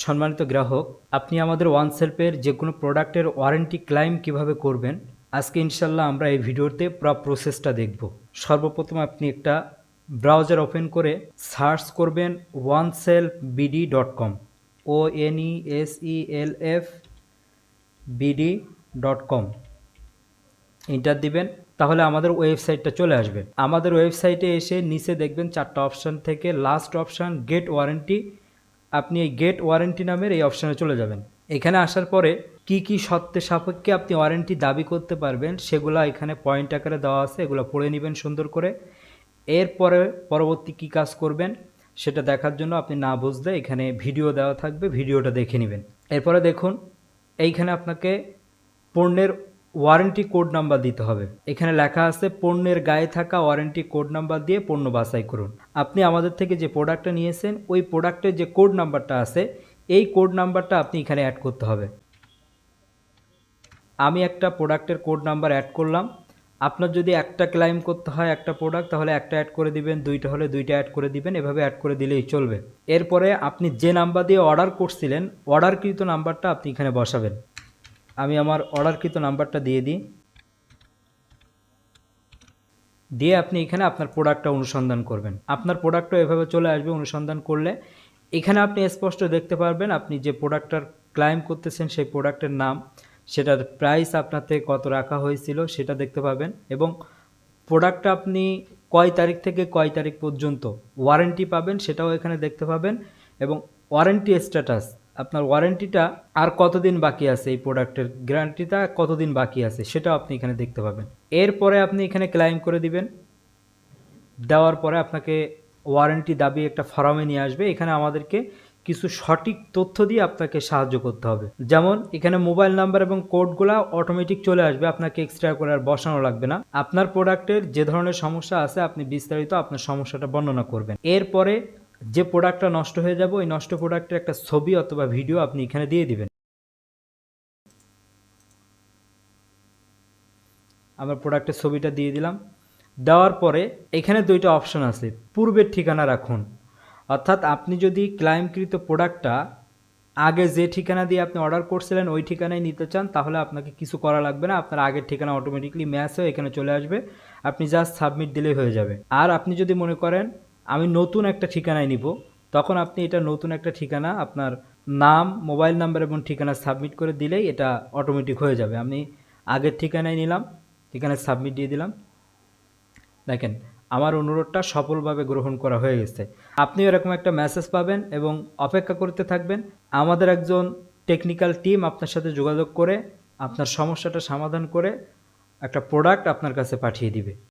সম্মানিত গ্রাহক, আপনি আমাদের ওয়ান সেলফের যে কোনো প্রোডাক্টের ওয়ারেন্টি ক্লাইম কীভাবে করবেন? আজকে ইনশাল্লাহ আমরা এই ভিডিওতে পুরো প্রসেসটা দেখব। সর্বপ্রথম আপনি একটা ব্রাউজার ওপেন করে সার্চ করবেন one self BD dot com O N E S E L F BD dot com enter দিবেন, তাহলে আমাদের ওয়েবসাইটটা চলে আসবে। আমাদের ওয়েবসাইটে এসে নিচে দেখবেন চারটা অপশান থেকে লাস্ট অপশান, গেট ওয়ারেন্টি। আপনি এই গেট ওয়ারেন্টি নামের এই অপশানে চলে যাবেন। এখানে আসার পরে কি কি সত্ত্বে সাপেক্ষে আপনি ওয়ারেন্টি দাবি করতে পারবেন, সেগুলো এখানে পয়েন্ট আকারে দেওয়া আছে, এগুলো পড়ে নেবেন সুন্দর করে। এরপরে পরবর্তী কি কাজ করবেন, সেটা দেখার জন্য আপনি না বুঝলে এখানে ভিডিও দেওয়া থাকবে ভিডিওটা দেখে নেবেন। এরপরে দেখুন, এইখানে আপনাকে পণ্যের ওয়ারেন্টি কোড নাম্বার দিতে হবে। এখানে লেখা আছে, পণ্যের গায়ে থাকা ওয়ারেন্টি কোড নাম্বার দিয়ে পণ্য বাছাই করুন। আপনি আমাদের থেকে যে প্রোডাক্টটা নিয়েছেন, ওই প্রোডাক্টের যে কোড নাম্বারটা আছে, এই কোড নাম্বারটা আপনি এখানে অ্যাড করতে হবে। আমি একটা প্রোডাক্টের কোড নাম্বার অ্যাড করলাম। আপনার যদি একটা ক্লাইম করতে হয় একটা প্রোডাক্ট, তাহলে একটা অ্যাড করে দিবেন, দুইটা হলে দুইটা অ্যাড করে দিবেন, এভাবে অ্যাড করে দিলেই চলবে। এরপরে আপনি যে নাম্বার দিয়ে অর্ডার করছিলেন, অর্ডারকৃত নাম্বারটা আপনি এখানে বসাবেন। আমি আমার অর্ডারকৃত নাম্বারটা দিয়ে দিই। দিয়ে আপনি এখানে আপনার প্রোডাক্টটা অনুসন্ধান করবেন। আপনার প্রোডাক্টটা এভাবে চলে আসবে অনুসন্ধান করলে এখানে আপনি স্পষ্ট দেখতে পারবেন আপনি যে প্রোডাক্টটার ক্লাইম করতেছেন সেই প্রোডাক্টের নাম, সেটার প্রাইস আপনার থেকে কত রাখা হয়েছিল সেটা দেখতে পাবেন এবং প্রোডাক্টটা আপনি কয় তারিখ থেকে কয় তারিখ পর্যন্ত ওয়ারেন্টি পাবেন সেটাও এখানে দেখতে পাবেন এবং ওয়ারেন্টি স্ট্যাটাস আপনার ওয়ারেন্টিটা আর কতদিন বাকি আছে এই প্রোডাক্টের গ্যারান্টিটা কতদিন বাকি আছে সেটাও আপনি এখানে দেখতে পাবেন। এরপরে আপনি এখানে ক্লাইম করে দিবেন। দেওয়ার পরে আপনাকে ওয়ারেন্টি দাবি একটা ফর্মে নিয়ে আসবে। এখানে আমাদেরকে কিছু সঠিক তথ্য দিয়ে আপনাকে সাহায্য করতে হবে। যেমন, এখানে মোবাইল নাম্বার এবং কোডগুলো অটোমেটিক চলে আসবে। আপনাকে এক্সট্রা করে আর বসানো লাগবে না। আপনার প্রোডাক্টের যে ধরনের সমস্যা আছে, আপনি বিস্তারিত আপনার সমস্যাটা বর্ণনা করবেন। এরপরে যে প্রোডাক্টটা নষ্ট হয়ে যাবে, ওই নষ্ট প্রোডাক্টের একটা ছবি অথবা ভিডিও আপনি এখানে দিয়ে দিবেন। আমার প্রোডাক্টের ছবিটা দিয়ে দিলাম। দেওয়ার পরে এখানে দুইটা অপশন আছে। পূর্বের ঠিকানা রাখুন। অর্থাৎ আপনি যদি ক্লাইমকৃত প্রোডাক্টটা আগে যে ঠিকানা দিয়ে আপনি অর্ডার করছিলেন, ওই ঠিকানায় নিতে চান, তাহলে আপনাকে কিছু করা লাগবে না। আপনার আগের ঠিকানা অটোমেটিকলি ম্যাচ হয়ে এখানে চলে আসবে। আপনি জাস্ট সাবমিট দিলেই হয়ে যাবে। আর আপনি যদি মনে করেন আমি নতুন একটা ঠিকানায় নিব। তখন আপনি এটা নতুন একটা ঠিকানা আপনার নাম, মোবাইল নাম্বার এবং ঠিকানা সাবমিট করে দিলেই এটা অটোমেটিক হয়ে যাবে। আমি আগের ঠিকানায় নিলাম এখানে সাবমিট দিয়ে দিলাম। দেখেন, আমার অনুরোধটা সফলভাবে গ্রহণ করা হয়ে গেছে। আপনিও এরকম একটা মেসেজ পাবেন এবং অপেক্ষা করতে থাকবেন। আমাদের একজন টেকনিক্যাল টিম আপনার সাথে যোগাযোগ করে আপনার সমস্যাটা সমাধান করে একটা প্রোডাক্ট আপনার কাছে পাঠিয়ে দিবে।